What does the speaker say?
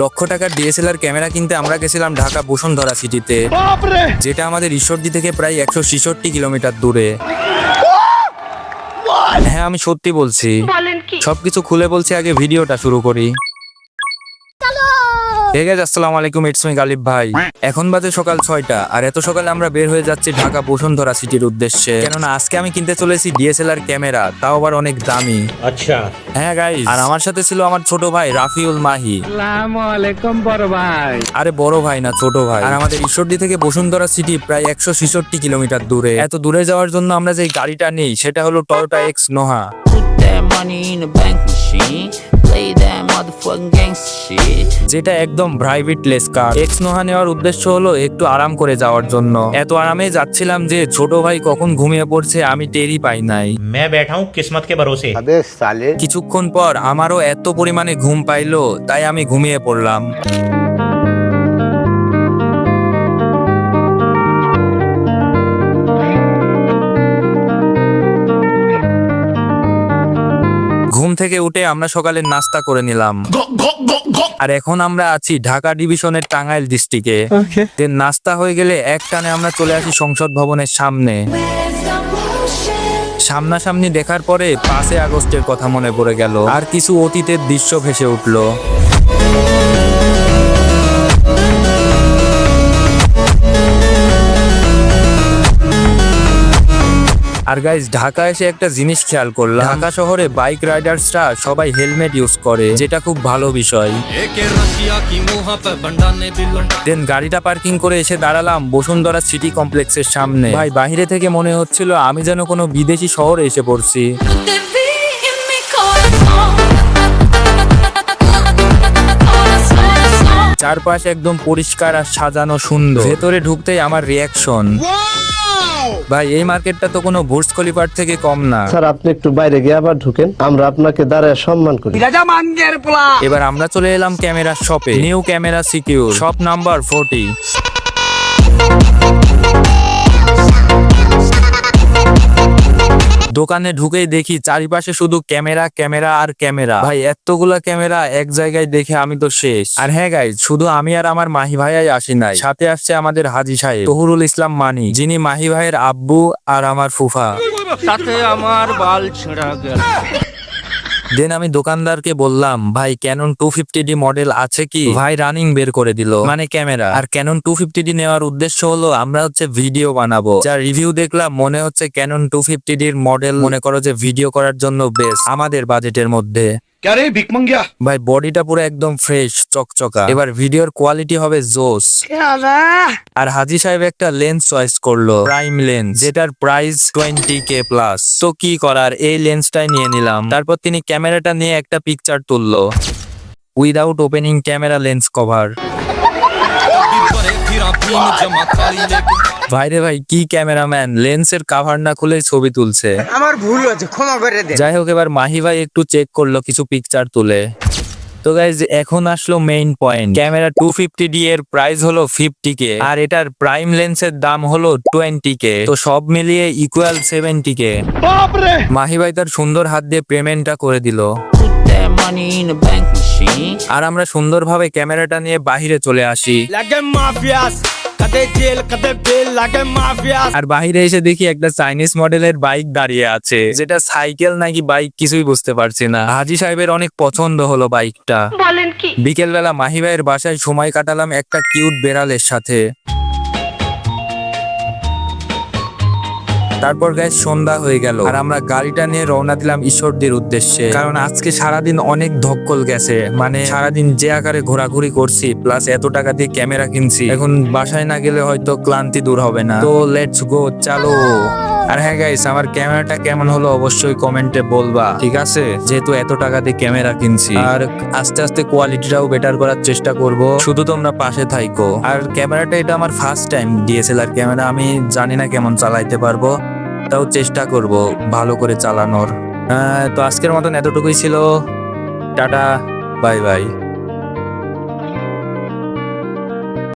লক্ষ টাকার DSLR camera কিনতে আমরা গেছিলাম ঢাকা বসুন্ধরা সিটিতে। যেটা আমাদের ঈশ্বরদী থেকে প্রায় একশো ছেষট্টি কিলোমিটার দূরে। হ্যাঁ আমি সত্যি বলছি। সবকিছু খুলে বলছি আগে ভিডিওটা শুরু করি। গাইজ আসসালামু আলাইকুম ইটস মি গালিব ভাই। এখন বাজে সকাল ছয়টা আর এত সকালে আমরা বের হয়ে যাচ্ছি ঢাকা বসুন্ধরা সিটির উদ্দেশ্যে। কেননা আজকে আমি কিনতে চলেছি ডিএসএলআর ক্যামেরা তাও আবার অনেক দামি। আচ্ছা। হ্যাঁ গাইজ আর আমার সাথে ছিল আমার ছোট ভাই রাফিউল মাহি। আসসালামু আলাইকুম বড় ভাই। আরে বড় ভাই না ছোট ভাই। আর আমাদের ঈশ্বরদী থেকে বসুন্ধরা সিটি প্রায় একশো ছেষট্টি কিলোমিটার দূরে। এত দূরে যাওয়ার জন্য আমরা যে গাড়িটা নেই সেটা হলো Toyota X Noah money in the bank. machine. Play that motherfucking gangster shit. যেটা একদম প্রাইভেট লেস কার এক্স নোহা নেওয়ার উদ্দেশ্য হলো একটু আরাম করে যাওয়ার জন্য এত আরামে যাচ্ছিলাম যে ছোট ভাই কখন ঘুমিয়ে পড়ছে আমি টেরই পাই নাই मैं बैठा हूँ किस्मत के भरोसे अबे साले কিছুক্ষণ পর আমারও এত পরিমাণে ঘুম পাইলো তাই আমি ঘুমিয়ে পড়লাম থেকে উঠে আমরা সকালে নাস্তা করে নিলাম। আর এখন আমরা আছি ঢাকা ডিভিশনের টাঙ্গাইল ডিস্ট্রিক্টে। দেন নাস্তা হয়ে গেলে এক টানে আমরা চলে আসি সংসদ ভবনের সামনে। সামনাসামনি দেখার পরে পাঁচে আগস্টের কথা মনে পড়ে গেল। আর কিছু অতীতের দৃশ্য ভেসে উঠল। আর গাইজ ঢাকা এসে একটা জিনিস খেয়াল করলাম। ঢাকা শহরে বাইক রাইডার্সরা সবাই হেলমেট ইউজ করে যেটা খুব ভালো বিষয়। দেন গাড়িটা পার্কিং করে এসে দাঁড়ালাম বসুন্ধরা সিটি কমপ্লেক্সের সামনে। ভাই বাইরে থেকে মনে হচ্ছিল আমি যেন কোনো বিদেশি শহরে এসে পড়ছি. চারপাশ একদম পরিষ্কার আর সাজানো সুন্দর। ভেতরে ঢুকতেই আমার রিয়াকশন ভাই এই মার্কেটটা তো কোনো বুর্জ খলিফার থেকে কম না। স্যার আপনি একটু বাইরে গিয়ে আবার ঢুকেন আমরা আপনাকে দাঁড়ায় সম্মান করি। এবার আমরা চলে এলাম ক্যামেরা শপে। New camera secure shop number forty. দোকানে ঢুকেই দেখি চারিপাশে শুধু ক্যামেরা ক্যামেরা আর ক্যামেরা। ভাই, এতগুলা ক্যামেরা এক জায়গায় দেখে আমি তো শেষ। আর হ্যাঁ গাই শুধু আমি আর আমার মাহি ভাইয়াই আসি নাই। সাথে আসছে আমাদের হাজি সাহেব। তহুরুল ইসলাম মানি, যিনি মাহি ভাইয়ের আব্বু আর আমার ফুফা। তাতে আমার বাল ছেঁড়া গেল। দেন আমি দোকানদারকে বললাম, ভাই Canon two fifty D model আছে কি? ভাই রানিং বের করে দিল। মানে ক্যামেরা আর ক্যানন টু ফিফটি ডি নেওয়ার উদ্দেশ্য হলো, আমরা হচ্ছে ভিডিও বানাবো। যা রিভিউ দেখলাম, মনে হচ্ছে ক্যানন টু ফিফটি ডির মডেল মনে করো যে ভিডিও করার জন্য বেস্ট আমাদের বাজেটের মধ্যে। ক্যারে ভিক মাঙ্গিয়া ভাই বডিটা পুরো একদম ফ্রেশ চকচকা। এবার ভিডিওর কোয়ালিটি হবে জোস আর হাজি সাহেব একটা লেন্স চয়েস করল প্রাইম লেন্স যেটার প্রাইস টোয়েন্টি কে প্লাস তো কি করার এই লেন্সটাই নিয়ে নিলাম। তারপর তিনি ক্যামেরাটা নিয়ে একটা পিকচার তুললো। Without opening camera lens cover ভাইরে ভাই কি ক্যামেরাম্যান? লেন্সের কাভার না খুলে ছবি তুলছে। আমার ভুল হয়েছে ক্ষমা করে দে যাই হোক এবার মাহি ভাই একটু চেক করল কিছু পিকচার তুলে। তো গাইজ এখন আসলো main point camera two fifty D এর প্রাইস হলো ফিফটি কে আর এটার প্রাইম লেন্সের দাম হলো টোয়েন্টি কে তো সব মিলিয়ে ইকুয়াল সেভেন্টি কে মাহি ভাই তার সুন্দর হাত দিয়ে পেমেন্টটা করে দিল. আর আমরা সুন্দরভাবে ক্যামেরাটা নিয়ে বাহিরে চলে আসি। কদে জেল কদে বেল লাগে মাফিয়া। আর বাহিরে এসে দেখি একটা চাইনিজ মডেলের বাইক দাঁড়িয়ে আছে যেটা সাইকেল নাকি বাইক কিছুই বুঝতে পারছি না। হাজি সাহেবের অনেক পছন্দ হলো বাইকটা। বলেন কি? বিকেলবেলা মাহি ভাইয়ের বাসায় সময় কাটালাম একটা কিউট বেড়ালের সাথে। তারপর গ্যাস সন্ধ্যা হয়ে গেল। আর আমরা গাড়িটা নিয়ে রওনা দিলাম ঈশ্বরদীর উদ্দেশ্যে। কারণ আজকে সারাদিন অনেক ধক্কল গেছে। মানে সারাদিন যে আকারে ঘোরাঘুরি করছি প্লাস এত টাকা দিয়ে ক্যামেরা কিনছি, এখন বাসায় না গেলে হয়তো ক্লান্তি দূর হবে না। তো লেটস গো চালো। আর হ্যাঁ গাইস আমার ক্যামেরাটা কেমন হলো অবশ্যই কমেন্টে বলবা। ঠিক আছে? যেহেতু এত টাকা দিয়ে ক্যামেরা কিনছি। আর আস্তে আস্তে কোয়ালিটিটাও বেটার করার চেষ্টা করব। শুধু তোমরা পাশে থাইকো। আর ক্যামেরাটা এটা আমার ফার্স্ট টাইম ডিএসএলআর ক্যামেরা আমি জানি না কেমন চালাইতে পারব। তাও চেষ্টা করব ভালো করে চালানোর। হ্যাঁ তো আজকের মতন এতটুকুই ছিল। Tata, bye bye.